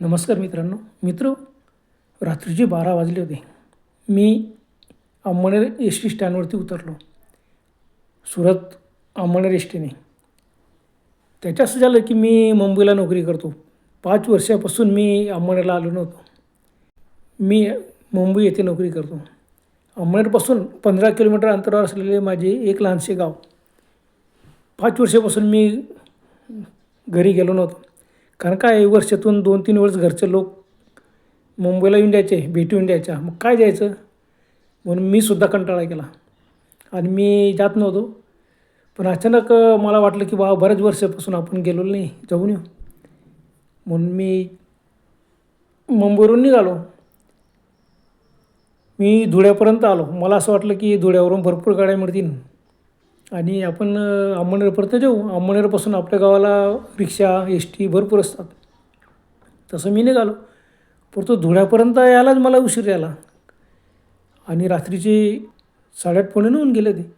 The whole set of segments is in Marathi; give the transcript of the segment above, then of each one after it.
नमस्कार मित्रांनो. मित्र रात्रीचे बारा वाजले होते. मी अंबनेर एस टी स्टँडवरती उतरलो. सुरत अंबनेर एस टीने त्याच्या असं झालं की मी मुंबईला नोकरी करतो. पाच वर्षापासून मी अंबनेरला आलो नव्हतो. मी मुंबई येथे नोकरी करतो. अंबनेरपासून पंधरा किलोमीटर अंतरावर असलेले माझे एक लहानसे गाव. पाच वर्षापासून मी घरी गेलो नव्हतो. कारण काय वर्षातून दोन तीन वेळेस घरचे लोक मुंबईला येऊन द्यायचे भेटी येऊन द्यायच्या. मग काय द्यायचं? म्हणून मी सुद्धा कंटाळा केला. आणि मी जात नव्हतो. पण अचानक मला वाटलं की बा बऱ्याच वर्षापासून आपण गेलो नाही. जाऊन येऊ. म्हणून मी मुंबईवरून निघालो. मी धुळ्यापर्यंत आलो. मला असं वाटलं की धुळ्यावरून भरपूर गाड्या मिळतील. आणि आपण अ, अंमळनेरपर्यंत जाऊ. अंमळनेरपासून आपल्या गावाला रिक्षा एस टी भरपूर असतात. तसं मी निघालो. परंतु धुळ्यापर्यंत यायलाच मला उशीर यायला. आणि रात्रीचे साडेआठ पुणे होऊन गेले ते.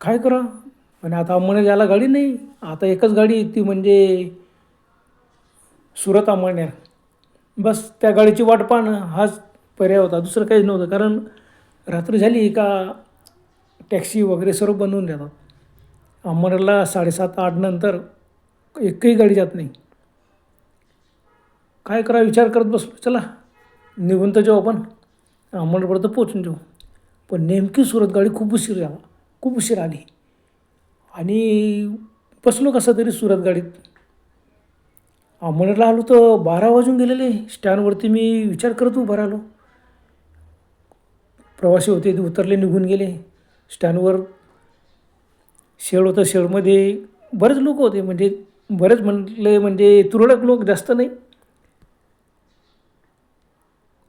काय करा आणि आता अंमळनेर यायला गाडी नाही. आता एकच गाडी ती म्हणजे सुरत अंमळनेर बस त्या गाडीची वाट पाहणं हाच पर्याय होता. दुसरं काहीच नव्हतं. कारण रात्र झाली का टॅक्सी वगैरे सर्व बनवून देतात. अंबरला साडेसात आठ नंतर एकही गाडी जात नाही. काय करा विचार करत बसलो. चला निघून तर जाऊ आपण. अंबरपर्यंत पोचून जाऊ. पण नेमकी सुरत गाडी खूप उशीर झाला. खूप उशीर आली. आणि बसलो कसं तरी सुरत गाडीत. अंबरला आलो तर बारा वाजून गेलेले. स्टँडवरती मी विचार करत उभा राहिलो. प्रवासी होते ते उतरले निघून गेले. स्टँडवर शेड होतं शेडमध्ये बरेच लोक होते म्हणजे बरेच म्हटले म्हणजे तुरळक लोक जास्त नाही.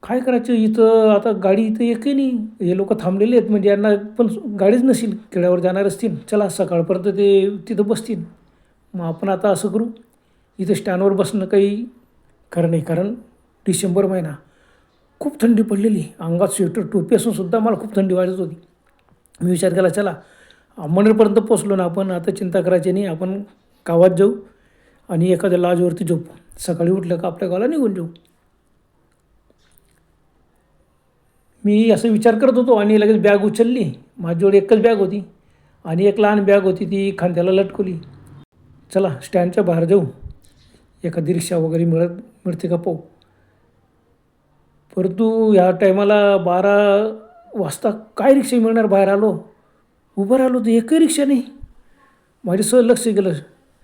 काय करायचं इथं? आता गाडी इथं एकही नाही. हे लोक थांबलेले आहेत म्हणजे यांना पण गाडीच नसेल खेड्यावर जाणार असतील. चला सकाळपर्यंत ते तिथं बसतील. मग आपण आता असं करू इथं स्टँडवर बसणं काही खरं नाही कारण डिसेंबर महिना खूप थंडी पडलेली. अंगात स्वेटर टोपी असून सुद्धा मला खूप थंडी वाजत होती. मी विचार केला चला अंबनेरपर्यंत पोचलो ना आपण आता चिंता करायची नाही आपण गावात जाऊ आणि एखाद्या लाजवरती झोपू. सकाळी उठलं का आपल्या गावाला निघून जाऊ. मी असं विचार करत होतो आणि लगेच बॅग उचलली. माझ्याजवळ एकच बॅग होती आणि एक लहान बॅग होती ती खांद्याला लटकवली. चला स्टँडच्या बाहेर जाऊ. एखादी रिक्षा वगैरे मिळत मिळते का पाहू. परंतु ह्या टायमाला बारा वाजता काय रिक्षा मिळणार? बाहेर आलो. उभं राहिलो तर एकही रिक्षा नाही. माझे सहज लक्ष गेलं.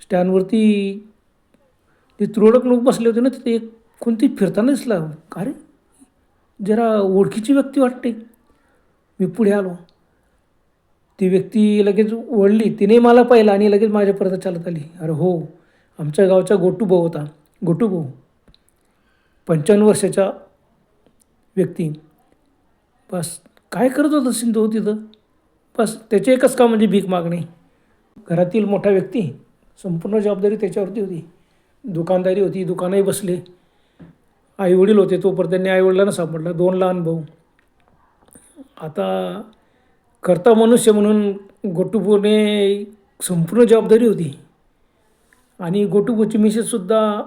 स्टँडवरती ते तुरळक लोक बसले होते ना तिथे एक कोणती फिरताना दिसला. का रे? जरा ओळखीची व्यक्ती वाटते. मी पुढे आलो. ती व्यक्ती लगेच ओढली. तिने मला पाहिलं आणि लगेच माझ्यापर्यंत चालत आली. अरे हो आमच्या गावचा गोटू भाऊ होता. गोटू भाऊ. पंच्याण्णव वर्षाचा व्यक्ती. बस. काय करत होता सिंधू तिथं? बस त्याचे एकच काम म्हणजे भीक मागणे? घरातील मोठा व्यक्ती संपूर्ण जबाबदारी त्याच्यावरती होती. दुकानदारी होती दुकानही बसले. आई वडील होते तोपर्यंत त्यांनी आई वडिलांना सापडलं. दोन लहान भाऊ. आता करता मनुष्य म्हणून गोटूपूरने संपूर्ण जबाबदारी होती. आणि गोटूपूरची मिसेससुद्धा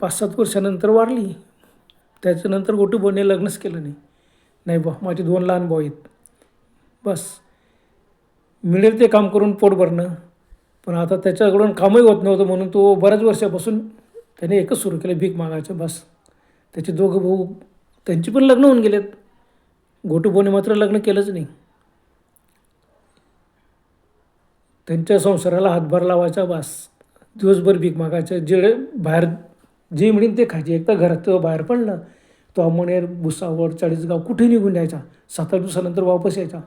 पाच सात वर्षानंतर वारली. त्याच्यानंतर गोटूभाऊने लग्नच केलं नाही. नाही बा माझे दोन लहान भाऊ आहेत. बस. मिळेल ते काम करून पोट भरणं. पण आता त्याच्याकडून कामही होत नव्हतं म्हणून तो बऱ्याच वर्षापासून त्याने एकच सुरू केलं भीक मागायचं बस. त्याचे दोघं भाऊ त्यांची पण लग्न होऊन गेलेत. गोटूभाऊने मात्र लग्न केलंच नाही. त्यांच्या संसाराला हातभार लावायचा बस. दिवसभर भीक मागायचं जे बाहेर जे म्हणेन ते खायचे. एकदा घरात बाहेर पडलं. तो अमनेर भुसावळ चाळीसगाव कुठे निघून यायचा सात आठ दिवसानंतर वापस यायचा.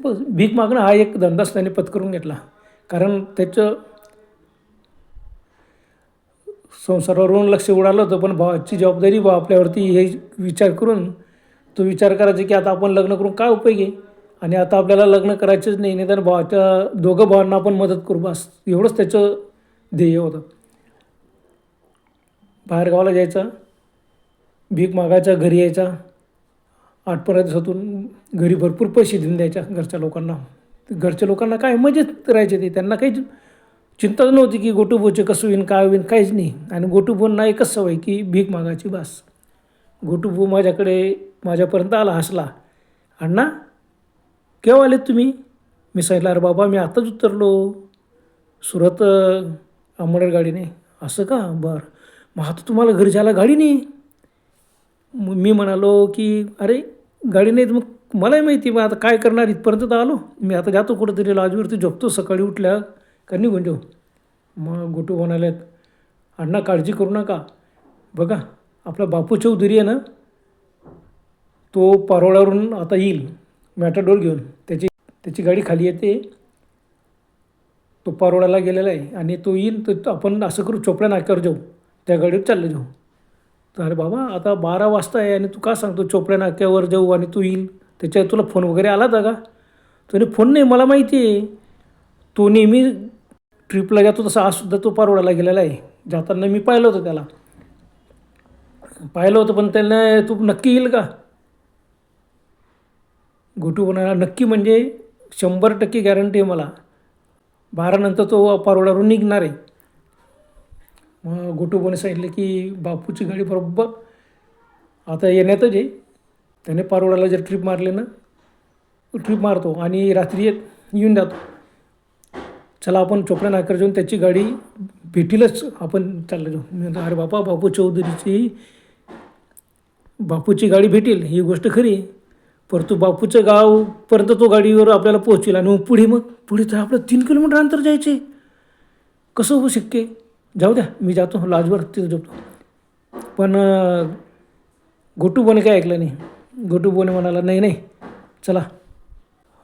बस भीक मागणं हा एक धंदाच त्याने पत्करून घेतला. कारण त्याचं संसारावरून लक्ष उडालं होतं पण भावाची जबाबदारी भाव आपल्यावरती हे विचार करून तो विचार करायचा की आता आपण लग्न करून काय उपयोग आहे? आणि आता आपल्याला लग्न करायचंच नाही निदान भावाच्या दोघं भावांना आपण मदत करू. बस एवढंच त्याचं ध्येय होतं. बाहेर गावाला भीक मागायचा घरी यायचा आठपर्यंत पंधरा दिवसातून घरी भरपूर पैसे देऊन द्यायच्या घरच्या लोकांना. घरच्या लोकांना काय मजेत राहायचे ते. त्यांना काही चिंताच नव्हती की गोटूबोचे कसं होईन काय होईन काहीच नाही. आणि गोटूबोंना एकच सवय की भीक मागायची बस. गोटूबो माझ्याकडे माझ्यापर्यंत आला हसला. अण्णा केव्हा आलेत तुम्ही? मी सांगितलं अरे बाबा मी आत्ताच उतरलो. सुरत अंबडर गाडीने. असं का? बरं. मग आता तुम्हाला घरी जायला गाडी नाही? मग मी म्हणालो की अरे गाडी नाही तर मग मलाही माहिती मग आता काय करणार? इथपर्यंत तर आलो. मी आता जातो कुठंतरी लाजवरती झोपतो सकाळी उठल्या का निघून जाऊ. मग गोटू म्हणालेत अण्णा काळजी करू नका. बघा आपला बापू चौधरी आहे ना तो पारोळ्यावरून आता येईल. मॅटाडोर घेऊन. त्याची त्याची गाडी खाली येते. तो पारोळ्याला गेलेला आहे आणि तो येईल तर आपण असं करू चोपड्या नाक्यावर जाऊ. त्या गाडीवर चाललं जाऊ. अरे बाबा आता बारा वाजता आहे आणि तू का सांगतो चोपड्या नाक्यावर जाऊ आणि तू येईल? त्याच्यावर तुला फोन वगैरे आला होता का? तुने फोन नाही मला माहिती आहे. तो नेहमी ट्रिपला जातो तसा आजसुद्धा तो पारोळ्याला गेलेला आहे. जाताना मी पाहिलं होतं त्याला. पाहिलं होतं पण त्याला तू नक्की येईल का? गोटू बनायला नक्की म्हणजे शंभर टक्के गॅरंटी आहे मला. बारानंतर तो पारोळ्यावरून निघणार आहे. मग गोटूबाने सांगितलं की बापूची गाडी बरोबर. आता येण्यातच आहे. त्याने पारोडाला जर ट्रिप मारले ना ट्रिप मारतो आणि रात्री येत येऊन जातो. चला आपण चोपड्या नाकर जाऊन त्याची गाडी भेटीलच आपण चाललं जाऊ. अरे बापा बापू चौधरीची बापूची गाडी भेटेल ही गोष्ट खरी परंतु बापूचं गावपर्यंत तो गाडीवर आपल्याला पोहोचेल आणि मग पुढे मग पुढे तर आपलं तीन किलोमीटर अंतर जायचे कसं होऊ शक्य जाऊ द्या मी जातो लाजवर तिथं झोपतो. पण अं, गोटूबोने काय ऐकलं नाही? गोटूबोने म्हणाला नाही नाही चला.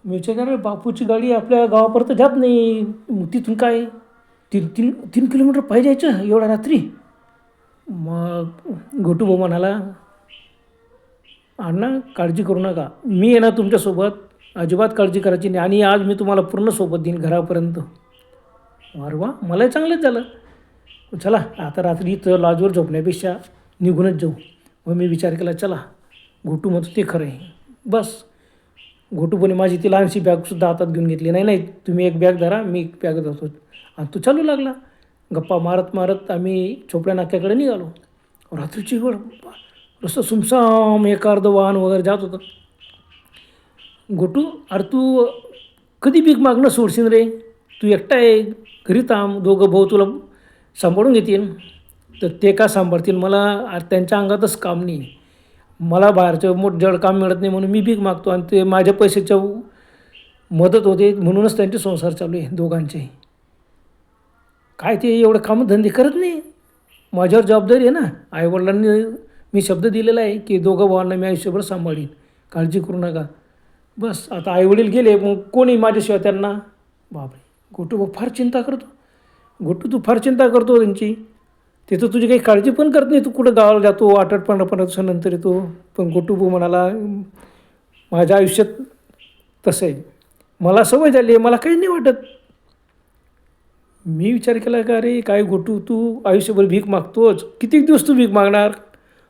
मी विचार अरे बापूची गाडी आपल्या गावापर्यंत जात नाही. मग तिथून काय? तीन तीन तीन किलोमीटर पाहिजे यायचं एवढ्या रात्री? मग गोटूबो म्हणाला अण्णा काळजी करू नका. मी येणार ना तुमच्यासोबत अजिबात काळजी करायची नाही. आणि आज मी तुम्हाला पूर्ण सोबत देईन घरापर्यंत. अरे वा मलाही चांगलंच झालं. चला आता रात्री इथं लॉजवर झोपण्यापेक्षा निघूनच जाऊ. मग मी विचार केला चला घोटू म्हणतो ते खरं आहे. बस. घोटूपणे माझी ती लहानशी बॅगसुद्धा हातात घेऊन घेतली. नाही नाही तुम्ही एक बॅग धरा मी एक बॅग धरतो. आणि तो चालू लागला. गप्पा मारत मारत आम्ही चोपड्या नाक्याकडे निघालो. रात्रीची वेळ रस्ता सुमसाम एक अर्ध वाहन वगैरे जात होतं. गोटू अरे तू कधी भीक मागणं सोडशील रे? तू एकटा आहे घरी थांब दोघं भाऊ तुला सांभाळून घेतील. तर ते का सांभाळतील? मला त्यांच्या अंगातच काम नाही. मला बाहेरचं मोठं जड काम मिळत नाही म्हणून मी भीक मागतो आणि ते माझ्या पैशाच्या मदत होते म्हणूनच त्यांचे संसार चालू आहे दोघांचे. काय ते एवढं कामधंदे करत नाही? माझ्यावर जबाबदारी आहे ना? आईवडिलांनी मी शब्द दिलेला आहे की दोघं भावांना मी आयुष्यभर सांभाळीन. काळजी करू नका. बस आता आईवडील गेले मग कोणी माझ्याशिवाय त्यांना? बापरे गोटू भाऊ फार चिंता करतो. गोटू तू फार चिंता करतो त्यांची ते तर तुझी काही काळजी पण करत नाही तू कुठं गावाला जातो आठ आठ पंधरा पंधरा दिवसानंतर येतो. पण गोटू भाऊ म्हणाला माझ्या आयुष्यात तसं आहे. मला सवय झाली आहे मला काही नाही वाटत. मी विचार केला का अरे काय गोटू तू आयुष्यभर भीक मागतोच. किती दिवस तू भीक मागणार?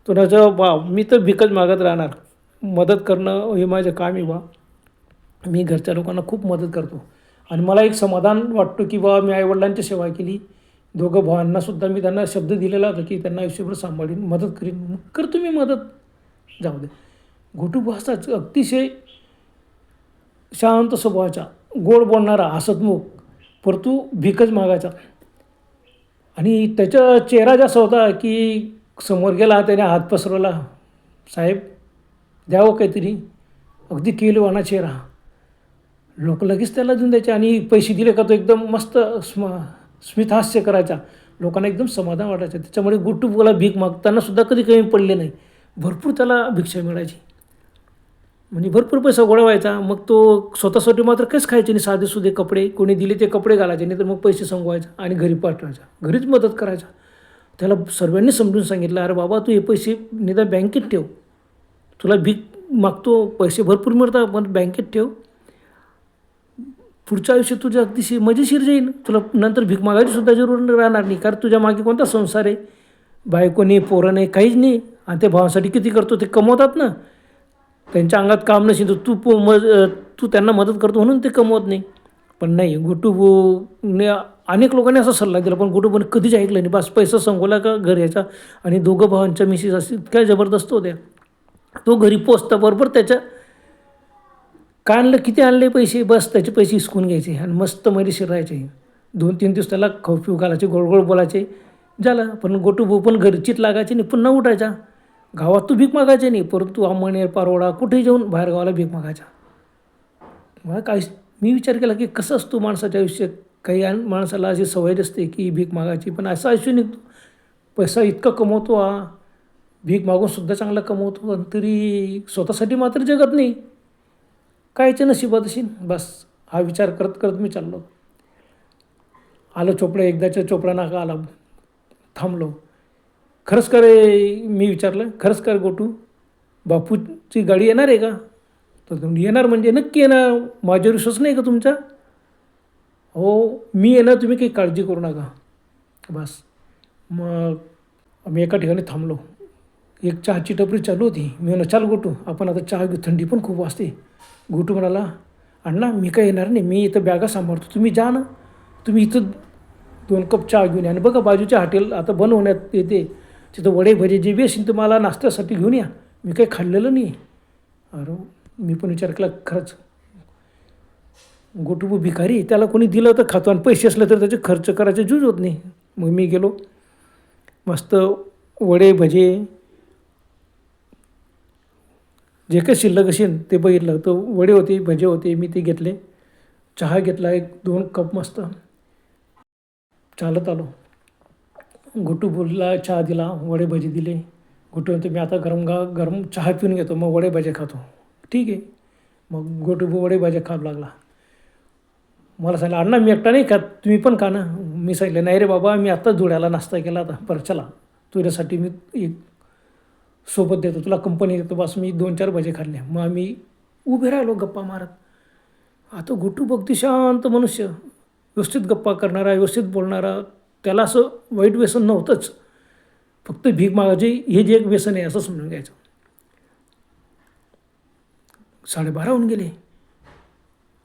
तो म्हणायचं बा मी तर भीकच मागत राहणार. मदत करणं हे माझं काम आहे बा मी घरच्या लोकांना खूप मदत करतो. आणि मला एक समाधान वाटतो की बा मी आईवडिलांची सेवा केली. दोघं भावांनासुद्धा मी त्यांना शब्द दिलेला होता की त्यांना आयुष्यभर सांभाळीन मदत करीन. मग करतो मी मदत. जाऊ दे. गोटू भासाच अतिशय शांत स्वभावाचा गोड बोलणारा हसतमुख परंतु भीकच मागायचा आणि त्याचा चेहरा जसा होता की समोर गेला त्याने हात पसरवला. साहेब द्यावं काहीतरी? अगदी केलवाना चेहरा. लोक लगेच त्याला देऊन द्यायचे आणि पैसे दिले का तो एकदम मस्त स्म स्मितहास्य करायचा. लोकांना एकदम समाधान वाटायचं. त्याच्यामुळे गुट्टूला भीक मागताना सुद्धा कधी कमी पडले नाही. भरपूर त्याला भिक्षा मिळायची. म्हणजे भरपूर पैसा गोळा व्हायचा. मग तो स्वतःसाठी मात्र काहीच खायचे नाही. साधे सुधे कपडे कोणी दिले ते कपडे घालायचे नाही तर मग पैसे संगवायचा आणि घरी पाठवायचा. घरीच मदत करायचा. त्याला सर्वांनी समजून सांगितलं अरे बाबा तू हे पैसे निदान बँकेत ठेव. तुला भीक मागतो पैसे भरपूर मिळतात पण बँकेत ठेव. पुढच्या आयुष्यात तुझ्या अतिशय मजेशीर जाईल तुला नंतर भीक मागायची सुद्धा जरूर राहणार नाही. कारण तुझ्या मागे कोणता संसार आहे? बायको नाही पोरं नाही काहीच नाही. आणि ते भावासाठी किती करतो ते कमवतात ना? त्यांच्या अंगात काम नसेल तर तू पो म तू त्यांना मदत करतो म्हणून ते कमवत नाही. पण नाही गुटूबने अनेक लोकांनी असा सल्ला दिला पण गोटूबाने कधीच ऐकलं नाही. बस पैसा संगवला का घर यायचा आणि दोघं भावांच्या मिसेस असतील इतक्या जबरदस्त होत्या. तो घरी पोचता बरोबर त्याच्या काय आणलं? किती आणले पैसे? बस त्याचे पैसे हिसकून घ्यायचे आणि मस्त मजेशीर शिरायचे दोन तीन दिवस त्याला खाऊ पिऊ घालायचे गोड गोड बोलायचे. झालं. पण गोटूभाऊ पण घरचीत लागायचे नाही पुन्हा उठायचा. गावात तू भीक मागायचे नाही परंतु आंबणे पारोडा कुठेही जाऊन बाहेर गावाला भीक मागायचा. मला काय मी विचार केला की कसं असतो माणसाच्या आयुष्यात? काही आण- माणसाला अशी सवय असते की भीक मागायची पण असं आयुष्य निघतो. पैसा इतका कमवतो हा. भीक मागून सुद्धा चांगला कमवतो आणि तरी स्वतःसाठी मात्र जगत नाही. कायच्या नशिबात असेल बस हा विचार करत करत मी चाललो. आलो चोपडा एकदाच्या चोपडा नाका आला. थांबलो. खरंच का रे मी विचारलं खरंच कर गोटू? बापूची गाडी येणार आहे का? तर येणार म्हणजे नक्की येणार. माझ्यावर विश्वास नाही का तुमचा? हो मी येणार तुम्ही काही काळजी करू नका. बस. मग आम्ही एका ठिकाणी थांबलो. एक चहाची टपरी चालू होती. मी म्हणलं चाल गोटू आपण आता चहा घेऊ. थंडी पण खूप वाजते. गोटू म्हणाला अण्णा मी काय येणार नाही. मी इथं बॅगा सांभाळतो. तुम्ही जा ना. तुम्ही इथं दोन कप चहा घेऊन या. आणि बघा बाजूच्या हॉटेल आता बंद होण्यात येते. तिथं वडे भजे जे बी असेल तर मला नाश्त्यासाठी घेऊन या. मी काही खाल्लेलं नाही. अरे मी पण विचार केला खरंच गोटू भिकारी. त्याला कोणी दिलं तर खातो. आणि पैसे असले तर त्याचे खर्च करायचे जूज होत नाही. मग मी गेलो. मस्त वडे भजे जे काही शिल्लक असेल ते बघितलं. तर वडे होते भजे होते मी ते घेतले. चहा घेतला एक दोन कप मस्त. चालत आलो. गुटू बोलला चहा दिला वडे भजे दिले. गुटू म्हणतो मी आता गरम गा गरम चहा पिऊन घेतो मग वडे भजे खातो. ठीक आहे. मग गोटू वडे भजे खाऊ लागला. मला सांगितलं अण्णा मी एकटा नाही खात तुम्ही पण खा ना. मी सांगितलं नाही रे बाबा मी आत्ताच धुळ्याला नाश्ता केला आता बरं चला. तुझ्यासाठी मी एक सोबत देतो. तुला कंपनी देतो. बस मी दोन चार भजे खाल्ले. मग आम्ही उभे राहिलो गप्पा मारत. आता गुटू बघती शांत मनुष्य. व्यवस्थित गप्पा करणारा व्यवस्थित बोलणारा. त्याला असं वाईट व्यसन नव्हतंच. फक्त भीक मागायची. हे जे एक व्यसन आहे असं समजून घ्यायचं. साडेबारा होऊन गेले.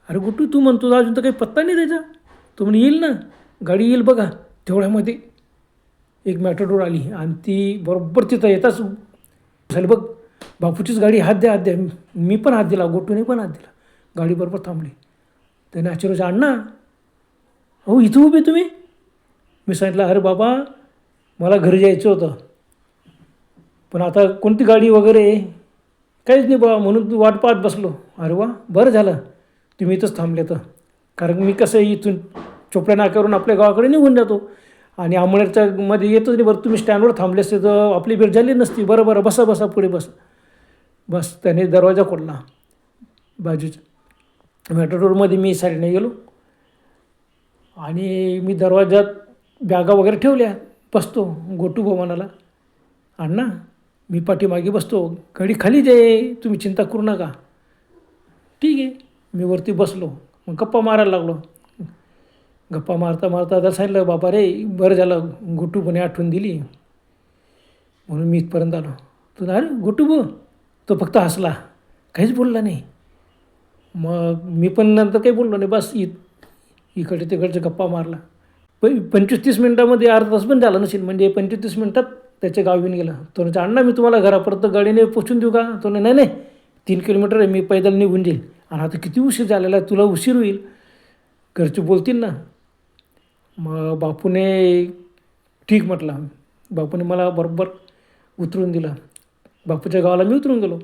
अरे गुट्टू तू म्हणतो अजून तर काही पत्ता नाही त्याचा तो म्हणे येईल ना. गाडी येईल बघा. तेवढ्यामध्ये एक मॅटोडोर आली. आणि ती बरोबर तिथं येताच झालं बघ. बापूचीच गाडी हात द्या हात द्या. मी पण हात दिला गोटूने पण हात दिला. गाडी बरोबर थांबली. त्याने आश्चर्य अण्णा अहो इथं उभे तुम्ही? मी सांगितलं अरे बाबा मला घरी जायचं होतं. पण आता कोणती गाडी वगैरे काहीच नाही बाबा म्हणून तू वाट पाहत बसलो. अरे वा बरं झालं. तुम्ही इथंच थांबले तर. कारण मी कसं आहे इथून चोपड्या नाक्यावरून आपल्या गावाकडे निघून जातो. आणि आमळ्याच्या मध्ये येतच नाही बरं तुम्ही स्टँडवर थांबले असते तर आपली भेट झाली नसती. बरं बरं बसा बसा पुढे बस. बस त्याने दरवाजा खोडला बाजूच्या मेट्रोडोरमध्ये मी साईडने गेलो. आणि मी दरवाजात बॅगा वगैरे ठेवल्या. बसतो गोटू भाऊ म्हणाला अण्णा मी पाठीमागे बसतो. गाडी खालीच आहे तुम्ही चिंता करू नका. ठीक आहे. मी वरती बसलो. मग गप्पा मारायला लागलो. गप्पा मारता मारता आता सांगितलं बाबा रे बरं झालं गुटूपणे आठवण दिली. म्हणून मी इथपर्यंत आलो. तो अरे गुटू बो तो फक्त हसला काहीच बोलला नाही. मग मी पण नंतर काही बोललो नाही बस इत इकडे तिकडचे गप्पा मारला. प पंचवीस तीस मिनटामध्ये अर्धा तास पण झाला नसेल म्हणजे पंचवीस तीस मिनटात त्याच्या गावी येऊन गेला. तो म्हणजे अण्णा मी तुम्हाला घरापर्यंत गाडीने पोचून देऊ का? तो नाही नाही तीन किलोमीटर आहे मी पैदल निघून जाईल. आणि आता किती उशीर झालेला आहे तुला उशीर होईल. घरचे बोलतील ना मग बापूने ठीक म्हटलं. बापूने मला बरोबर उतरून दिलं. बापूच्या गावाला मी उतरून गेलो.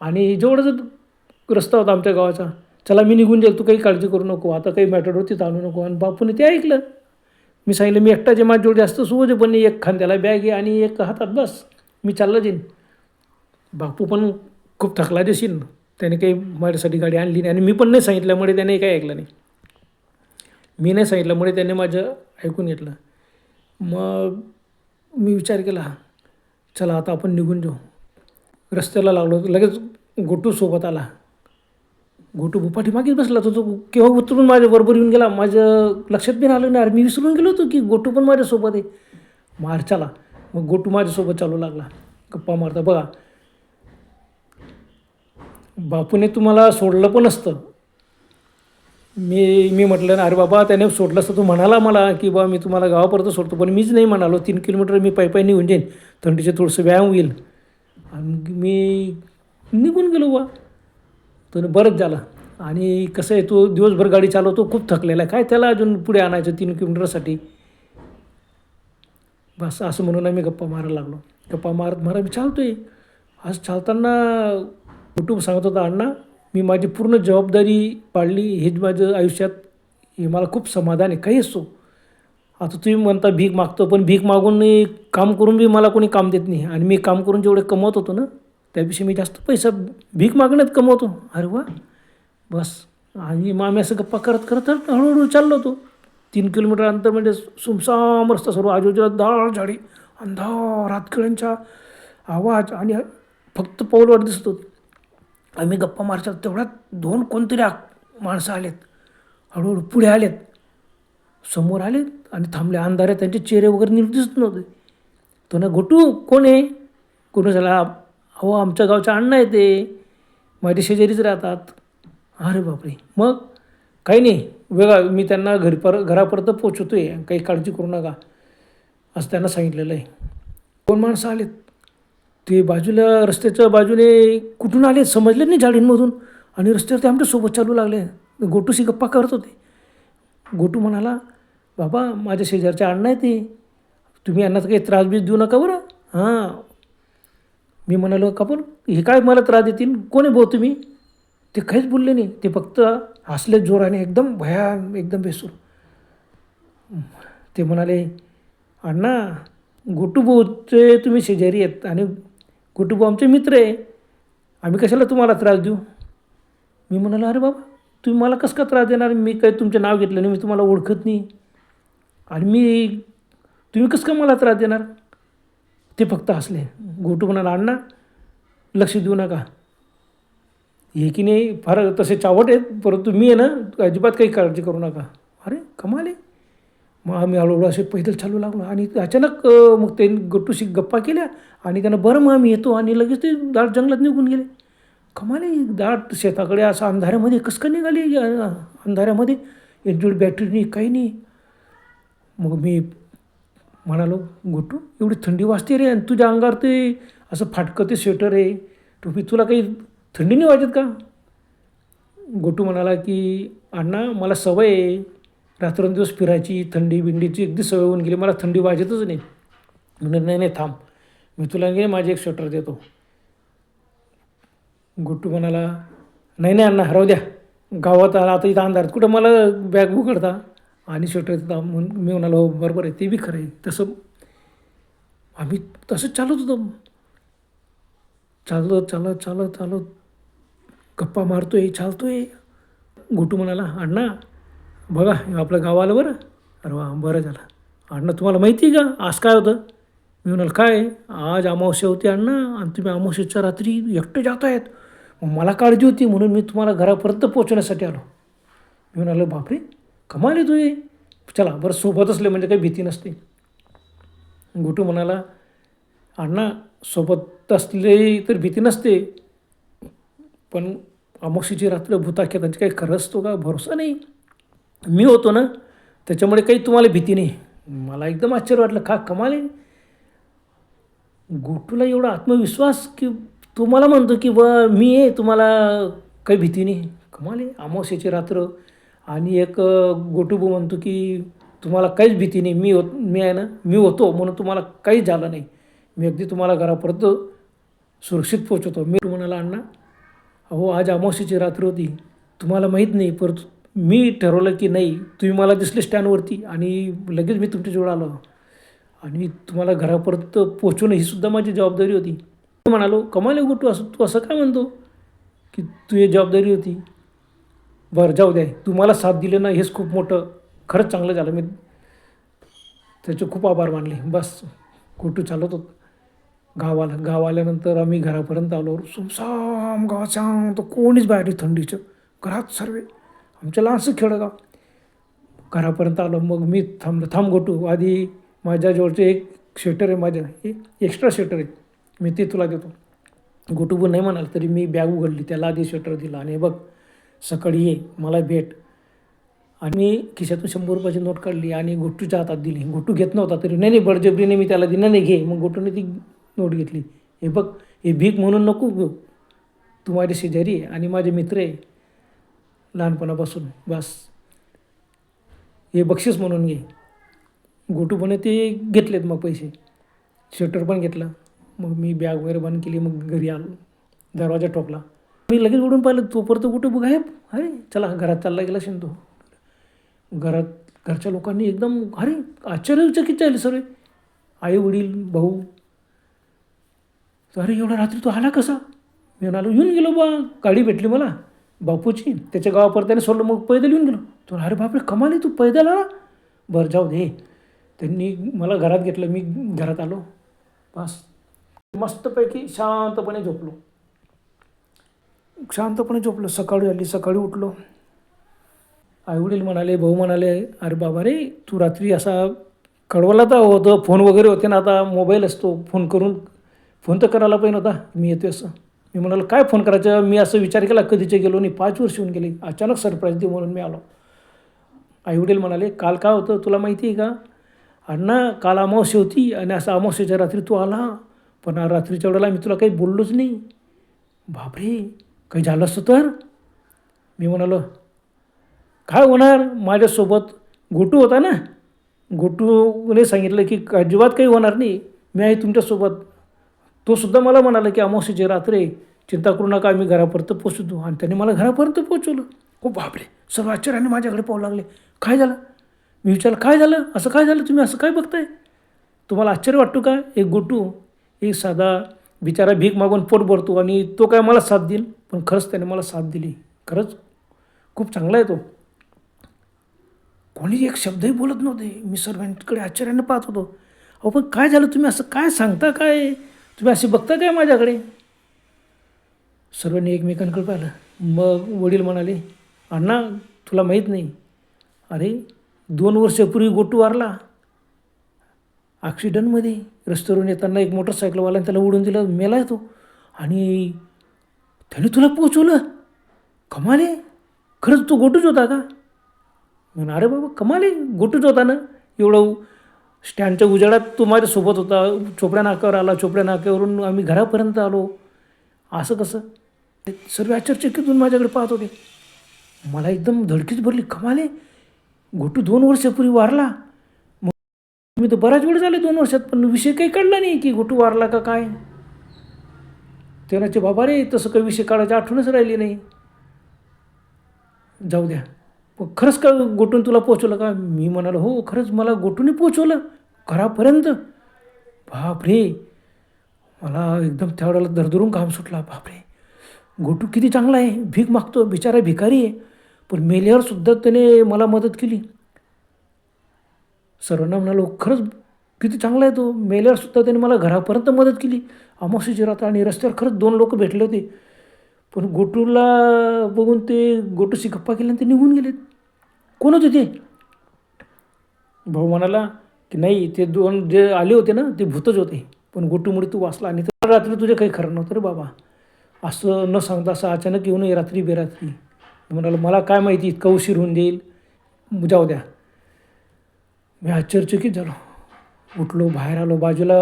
आणि जेवढाच रस्ता होता आमच्या गावाचा चला मी निघून जाईल तू काही काळजी करू नको आता काही मॅटर होती आणू नको. आणि बापूने ते ऐकलं. मी सांगितलं मी एकटा जे माझ्याजवळ जास्त सोज आहे पण एक खांद्याला बॅग आहे आणि एक हातात बस. मी चाललं जाईन. बापू पण खूप थकला देशील त्याने काही माझ्यासाठी गाडी आणली नाही आणि मी पण नाही सांगितल्यामुळे त्याने काही ऐकलं नाही. मी नाही सांगितल्यामुळे त्याने माझं ऐकून घेतलं. मग मी विचार केला चला आता आपण निघून जाऊ. रस्त्याला लागलो लगेच गोटू सोबत आला. गोटू भूपाठी मागेच बसला तो तो केव्हा उतरून माझ्या बरोबर येऊन गेला? माझं लक्षात बी आलं नाही. अरे मी विसरून गेलो होतो की गोटू पण माझ्यासोबत आहे. मार चला. मग गोटू माझ्यासोबत चालू लागला. गप्पा मारता बघा बापूने तुम्हाला सोडलं पण असतं मी मी म्हटलं ना अरे बाबा त्याने सोडलं असतं. तू म्हणाला मला की बा मी तुम्हाला गावापर्यंत सोडतो पण मीच नाही म्हणालो. तीन किलोमीटर मी पायी पायी निघून जाईन. थंडीचे थोडंसं व्यायाम होईल. आणि मी निघून गेलो बा. तर बरंच झाला. आणि कसं आहे तो दिवसभर गाडी चालवतो खूप थकलेला आहे. काय त्याला अजून पुढे आणायचं तीन किलोमीटरसाठी? बस असं म्हणून आम्ही गप्पा मारायला लागलो. गप्पा मारत मारा मी चालतोय. आज चालताना कुटुंब सांगत होता अण्णा मी माझी पूर्ण जबाबदारी पाळली हेच माझं आयुष्यात हे मला खूप समाधान आहे. काही असो. आता तुम्ही म्हणता भीक मागतो पण भीक मागून काम करून बी मला कोणी काम देत नाही. आणि मी काम करून जेवढे कमवत होतो ना त्यापेक्षा मी जास्त पैसा भीक मागण्यात कमवतो. अरे वा. बस. आणि मग आम्ही असं गप्पा करत करत हळूहळू चाललो होतो. तीन किलोमीटर अंतर म्हणजे सुमसाम रस्ता सर्व आजूबाजूला दाळ झाडी अंधार हातखिळ्यांचा आवाज आणि फक्त पाऊलवाट दिसत होती. आम्ही गप्पा मारच्या तेवढ्यात दोन कोणतरी माणसं आलेत. हळूहळू पुढे आलेत. समोर आलेत आणि थांबले. अंधारे त्यांचे चेहरे वगैरे नीट दिसत नव्हते. तो ना घोटू कोण आहे? कोणी झाला अहो आमच्या गावच्या अण्णा आहे ते. माझ्या शेजारीच राहतात. अरे बापरे. मग? काही नाही. वेगळा मी त्यांना घरी पर घरापर्यंत पोचवतो आहे काही काळजी करू नका. असं त्यांना सांगितलेलं आहे. कोण माणसं आलेत? ते बाजूला रस्त्याच्या बाजूने कुठून आले समजले नाही झाडींमधून. आणि रस्त्यावर ते आमच्यासोबत चालू लागले. गोटूशी गप्पा करत होते. गोटू म्हणाला बाबा माझ्या शेजारच्या अण्णा आहे ते. तुम्ही यांना काही त्रास बीस देऊ नका बरं. हां. मी म्हणालो का पण हे काय मला त्रास देतील? कोणी भाऊ तुम्ही? ते काहीच बोलले नाही. ते फक्त हसले जोराने एकदम भयान एकदम बेसूर. ते म्हणाले अण्णा गोटूभाऊचे तुम्ही शेजारी आहेत आणि कुटुंब आमचे मित्र आहे. आम्ही कशाला तुम्हाला त्रास देऊ? मी म्हणालो अरे बाबा तुम्ही मला कसं का त्रास देणार? मी काही तुमचं नाव घेतलं नाही मी तुम्हाला ओळखत नाही. आणि मी तुम्ही कसं का मला त्रास देणार? ते फक्त हसले. गोटू म्हणाला अण्णा लक्ष देऊ नका. हे की नाही फार तसे चावट आहेत परंतु मी आहे ना अजिबात काही काळजी करू नका. अरे कमाले मग आम्ही हळूहळू असे पैदल चालू लागलो. आणि अचानक मग ते गट्टूशी गप्पा केल्या आणि त्यांना बरं मग आम्ही येतो आणि लगेच ते दाट जंगलात निघून गेले. कमाले दाट शेताकडे असं अंधाऱ्यामध्ये कसं निघाली अंधाऱ्यामध्ये एकजूड बॅटरी नाही काही नाही. मग मी म्हणालो गोटू एवढी थंडी वाजते रे आणि तुझ्या अंगावर ते असं फाटकं ते स्वेटर आहे. टोपी तुला काही थंडी नाही वाजत का? गोटू म्हणाला की अण्णा मला सवय आहे. रात्रंदिवस फिरायची थंडी बिंडीची अगदी सवय होऊन गेली. मला थंडी वाजतच नाही. म्हणून नाही नाही थांब. मी तुला नाही माझे एक स्वेटर देतो. गुट्टू म्हणाला नाही नाही अण्णा हरव द्या. गावात आला आता इथं अंधारात. कुठं मला बॅग उघडता? आणि स्वेटर देता. म्हणून मी म्हणालो हो बरोबर आहे. ते बी खरं आहे. तसं आम्ही तसंच चालत होतो. चालत चालत चालत चालत. गप्पा मारतोय चालतोय. घोटू म्हणाला अण्णा बघा आपलं गाव आलं बरं. अरे वा बरं झालं. अण्णा तुम्हाला माहिती आहे का? आज काय होतं? मी म्हणाल काय? आज अमावस्या होती अण्णा आणि तुम्ही अमावस्याच्या रात्री एकटे जात आहेत मग मला काळजी होती म्हणून मी तुम्हाला घरापर्यंत पोचण्यासाठी आलो. मी म्हणालो बापरे कमाल आहे तुझी चला बरं सोबत असले म्हणजे काही भीती नसते. गुटू म्हणाला अण्णा सोबत असले तर भीती नसते पण अमावस्याची रात्र भूताख्यातांची काही खरं असतो का? भरोसा नाही. मी होतो ना त्याच्यामुळे काही तुम्हाला भीती नाही. मला एकदम आश्चर्य वाटलं का कमाल आहे? गोटूला एवढा आत्मविश्वास की तुम्हाला म्हणतो की ब मी आहे तुम्हाला काही भीती नाही. कमाल आहे अमावस्येची रात्र. आणि एक गोटूबू म्हणतो की तुम्हाला काहीच भीती नाही मी होत मी आहे ना मी होतो म्हणून तुम्हाला काहीच झालं नाही. मी अगदी तुम्हाला घरापर्यंत सुरक्षित पोचवतो मी म्हणाला अण्णा अहो आज अमावस्येची रात्र होती. तुम्हाला माहीत नाही परंतु मी ठरवलं की नाही तुम्ही मला दिसले स्टँडवरती आणि लगेच मी तुमच्याजवळ आलो. आणि तुम्हाला घरापर्यंत पोहोचवणं ही सुद्धा माझी जबाबदारी होती. मी म्हणालो कमाले गोटू असं तू असं काय म्हणतो की तुझी जबाबदारी होती? बरं जाऊ द्या तू मला साथ दिले ना हेच खूप मोठं खरंच चांगलं झालं. मी त्याचे खूप आभार मानले. बस गोटू चालत होतं. गाव आलं गाव आल्यानंतर आम्ही घरापर्यंत आलो. सुमसाम गावात शांत कोणीच बाहेर थंडीचं. घरात सर्व आमचं लहानसं खेडगाव घरापर्यंत आलो मग मी थांबलो. थांब गोटू आधी माझ्याजवळचं एक स्वेटर आहे माझ्या. एक एक्स्ट्रा स्वेटर आहे. मी ते तुला देतो. गोटूबू पण नाही म्हणाल तरी मी बॅग उघडली. त्याला आधी स्वेटर दिला. आणि बघ सकाळी ये मला भेट. आणि मी खिशातून शंभर रुपयाची नोट काढली आणि गोटूच्या हातात दिली. गोटू घेत नव्हता तरी नाही नाही बडजबरीने मी त्याला दिलं. नाही घे. मग गोटूने ती नोट घेतली. हे बघ हे भीक म्हणून नको घेऊ. तू माझे शेजारी आहे आणि माझे मित्र आहे लहानपणापासून. बस. हे बक्षीस म्हणून घे. गोटूपणे ते घेतलेत मग पैसे. शटर पण घेतला. मग मी बॅग वगैरे बंद केली मग घरी आलो. दरवाजा ठोकला. मी लगेच उडून पाहिलं तो परत कुठं आहे अरे चला घरात चालला गेला शिंदो. तो घरात घरच्या लोकांनी एकदम अरे आश्चर्यचकित झाले सर आई वडील भाऊ. अरे एवढा रात्री तो आला कसा? मी म्हणालो येऊन गेलो बा गाडी भेटली मला. बापूची त्याच्या गावापर्यंत त्याने सोडलं मग पैदल येऊन गेलो. तो अरे बापरे कमाल तू पैदल आला बरं जाऊ दे. त्यांनी मला घरात घेतलं मी घरात आलो. बस. मस्तपैकी शांतपणे झोपलो. शांतपणे झोपलो. सकाळी आली सकाळी उठलो. आईवडील म्हणाले भाऊ म्हणाले अरे बाबा रे तू रात्री असा कळवला तर होतं फोन वगैरे होते ना आता मोबाईल असतो फोन करून फोन तर करायला पाहिजे नव्हता मी येतो असं. मी म्हणालो काय फोन करायचं? मी असं विचार केला कधीचे गेलो नाही पाच वर्ष होऊन गेले अचानक सरप्राईज दे म्हणून मी आलो. आईवडील म्हणाले काल काय होतं तुला माहिती आहे का? अण्णा काल अमावस्या होती आणि असं अमावस्याच्या रात्री तू आला पण रात्रीच्या वेळेला मी तुला काही बोललोच नाही. बापरे काही झालं असतं तर? मी म्हणालो काय होणार? माझ्यासोबत गोटू होता ना? गोटूने सांगितलं की अजिबात काही होणार नाही मी आहे तुमच्यासोबत. तो सुद्धा मला म्हणाला की अमावस्याची रात्र आहे चिंता करू नका आम्ही घरापर्यंत पोचतो. आणि त्याने मला घरापर्यंत पोचवलं. हो बापरे! सर्व आश्चर्याने माझ्याकडे पाहू लागले. काय झालं? मी विचारलं काय झालं? असं काय झालं? तुम्ही असं काय बघताय? तुम्हाला आश्चर्य वाटतो का? एक गोटू एक साधा बिचारा भीक मागून पोट भरतो आणि तो काय मला साथ देईल? पण खरंच त्याने मला साथ दिली. खरंच? खूप चांगला आहे तो. कोणी एक शब्दही बोलत नव्हते. मी सर्वांकडे आश्चर्याने पाहत होतो. अहो पण काय झालं? तुम्ही असं काय सांगता? काय? तुम्ही असे बघता काय माझ्याकडे? सर्वांनी एकमेकांकडे पाहिलं. मग वडील म्हणाले अण्णा तुला माहीत नाही. अरे दोन वर्षापूर्वी गोटू वारला. ॲक्सिडंटमध्ये रस्त्यावरून येताना एक मोटरसायकलवाल्याने त्याला उडून दिलं मेला तो. आणि त्याने तुला पोचवलं. कमाले खरंच तो गोटूच होता का? म्हणून अरे बाबा कमाले गोटूच होता ना. एवढं स्टँडच्या उजेडात तो माझ्यासोबत होता. चोपड्या नाक्यावर आला चोपड्या नाक्यावरून आम्ही घरापर्यंत आलो. असं कसं? ते सर्व आश्चर्यचकितून माझ्याकडे पाहत होते. मला एकदम धडकीच भरली. कमाले घोटू गोटू दोन वर्षापूर्वी वारला. मग मी तर बराच वेळ झाले दोन वर्षात पण विषय काही काढला नाही की गोटू वारला का काय. तेनाचे बाबा रे तसं काही विषय काढायची आठवणच राहिली नाही. जाऊ द्या. खरंच का गोटून तुला पोचवलं का? मी म्हणालो हो खरंच मला गोठूनही पोचवलं घरापर्यंत. बापरे! मला एकदम त्यावेळेला दरदरून घाम सुटला बापरे! गोटू किती चांगला आहे भीक मागतो बिचारा भिकारी आहे. पण मेल्यावर सुद्धा त्याने मला मदत केली. सर्वांना म्हणालो खरंच किती चांगला आहे तो. मेल्यावर सुद्धा त्याने मला घरापर्यंत मदत केली. अमावस्याची रात्र आणि रस्त्यावर खरंच दोन लोक भेटले होते. पण गोटूला बघून ते गोटूशी गप्पा केल्यानं आणि ते निघून गेलेत. कोण होते ते भाऊ म्हणाला की नाही ते दोन जे आले होते ना ते भूतच होते. पण गोटूमुळे तू वाचला आणि तर रात्री तुझे काही खरं नव्हतं रे बाबा. असं न सांगता असं अचानक येऊन रात्री बेरात्री. म्हणाला मला काय माहिती इतका उशीर होऊन देईल जाऊ द्या. मी आश्चर्यचकित झालो. उठलो बाहेर आलो. बाजूला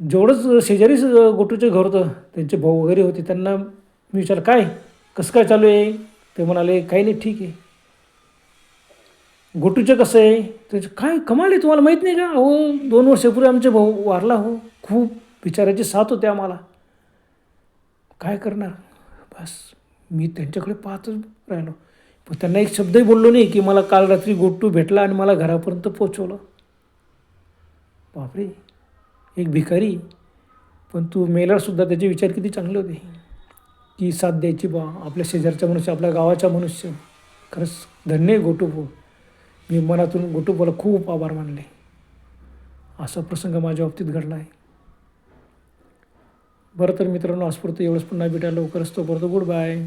जेवढंच शेजारीच गोटूचे घर होतं त्यांचे भाऊ वगैरे होते त्यांना मी विचार काय? कसं काय चालू आहे? ते म्हणाले काही नाही ठीक आहे. गोटूचं कसं आहे? त्याचं काय कमाल आहे तुम्हाला माहीत नाही का? अहो दोन वर्षापूर्वी आमचे भाऊ वारला हो. खूप विचाराची साथ होते आम्हाला. काय करणार? बस मी त्यांच्याकडे पाहतच राहिलो. पण त्यांना एक शब्दही बोललो नाही की मला काल रात्री गोटू भेटला आणि मला घरापर्यंत पोचवलं बापरे एक भिकारी. पण तू मेल्यावरसुद्धा त्याचे विचार किती चांगले होते. की साथ द्यायची बा. आपल्या शेजारचा मनुष्य आपल्या गावाचा मनुष्य. खरंच धन्य गोटूप हो. मी मनातून गोटूपोला खूप आभार मानले. असा प्रसंग माझ्या बाबतीत घडला आहे. बरं तर मित्रांनो आजपुरतं एवढंच. पुन्हा भेटायला लवकरच तोपर्यंत गुड बाय.